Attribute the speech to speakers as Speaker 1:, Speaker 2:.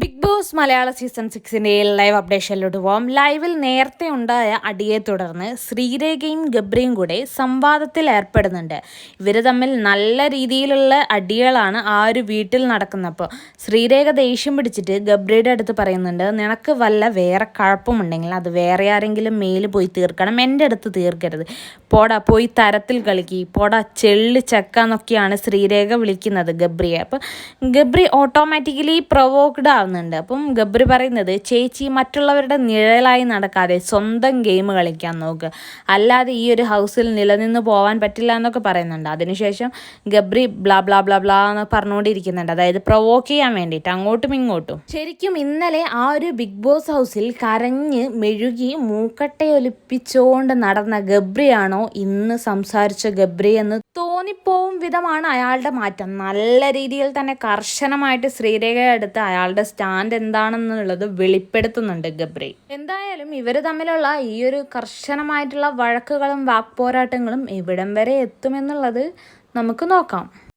Speaker 1: Big Boss മലയാള season സിക്സിന്റെ live അപ്ഡേഷനിലോട്ട് പോവാം. ലൈവിൽ നേരത്തെ ഉണ്ടായ അടിയെ തുടർന്ന് ശ്രീരേഖയും ഗബ്രിയും കൂടെ സംവാദത്തിൽ ഏർപ്പെടുന്നുണ്ട്. ഇവർ തമ്മിൽ നല്ല രീതിയിലുള്ള അടികളാണ് ആ ഒരു വീട്ടിൽ നടക്കുന്നപ്പോൾ ശ്രീരേഖ ദേഷ്യം പിടിച്ചിട്ട് ഗബ്രിയുടെ അടുത്ത് പറയുന്നുണ്ട് നിനക്ക് വല്ല വേറെ കുഴപ്പമുണ്ടെങ്കിൽ അത് വേറെ ആരെങ്കിലും മേൽ പോയി തീർക്കണം. എന്റെ അടുത്ത് തീർക്കരുത്. പോടാ പോയി തരത്തിൽ കളിക്കി. പോടാ ചെള്ളി ചക്ക എന്നൊക്കെയാണ് ശ്രീരേഖ വിളിക്കുന്നത് ഗബ്രിയെ. അപ്പം ഗബ്രി ഓട്ടോമാറ്റിക്കലി പ്രൊവോക്ഡ് ആവുന്നുണ്ട്. അപ്പം ഗബ്രി പറയുന്നത് ചേച്ചി മറ്റുള്ളവരുടെ നിഴലായി നടക്കാതെ സ്വന്തം ഗെയിം കളിക്കാൻ നോക്ക്. അല്ലാതെ ഈ ഒരു ഹൗസിൽ നിലനിന്ന് പോകാൻ പറ്റില്ല എന്നൊക്കെ പറയുന്നുണ്ട്. അതിനുശേഷം Gabri blah blah blah blah എന്ന് പറഞ്ഞുകൊണ്ടിരിക്കുന്നുണ്ട്. അതായത് പ്രൊവോക്ക് ചെയ്യാൻ വേണ്ടിയിട്ട് അങ്ങോട്ടും ഇങ്ങോട്ടും. ശരിക്കും ഇന്നലെ ആ ഒരു ബിഗ് ബോസ് ഹൗസിൽ കരഞ്ഞ് മെഴുകി മൂക്കട്ടയൊലിപ്പിച്ചുകൊണ്ട് നടന്ന ഗബ്രിയാണോ ഇന്ന് സംസാരിച്ച ഗബ്രി എന്ന് തോന്നിപ്പോവും വിധമാണ് അയാളുടെ മാറ്റം. നല്ല രീതിയിൽ തന്നെ കർശനമായിട്ട് ശ്രീരേഖ അടുത്ത് അയാളുടെ സ്റ്റാൻഡ് എന്താണെന്നുള്ളത് വെളിപ്പെടുത്തുന്നുണ്ട് ഗബ്രി. എന്തായാലും ഇവർ തമ്മിലുള്ള ഈ ഒരു കർശനമായിട്ടുള്ള വഴക്കുകളും വാക്പോരാട്ടങ്ങളും എവിടം വരെ എത്തുമെന്നുള്ളത് നമുക്ക് നോക്കാം.